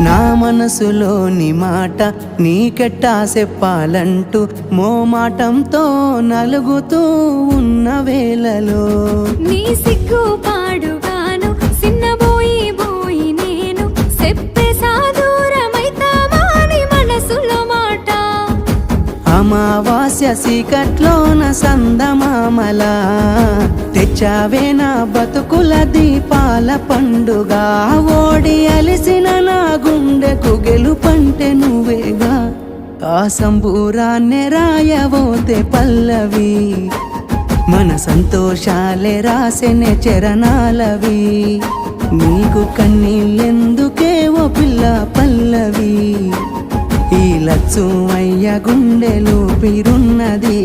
నా మనసులోని మాట నీకెట్టా చెప్పాలంటూ మోమాటంతో నలుగుతూ ఉన్న వేళలో. నీ సిగ్గు పాడుగాను సిన్నబోయి బోయి నేను చెప్పేసా దూరమైతామాని మనసులో మాట? అమావాస్య సీకట్లోన సందమామల తెచ్చావే నా బతుకుల దీపాల పండుగ ఓడి అలిసిన నా గుండెకు గెలుపంటే నువ్వేగా? ఆ సంబూరాన్నే రాయవోతే పల్లవి. మన సంతోషాలే రాసెనే చరణాలవి. నీకు కన్నీళ్ళెందుకే ఓ పిల్ల పల్లవి? ఈ లచ్చు అయ్య గుండెలు పిరున్నది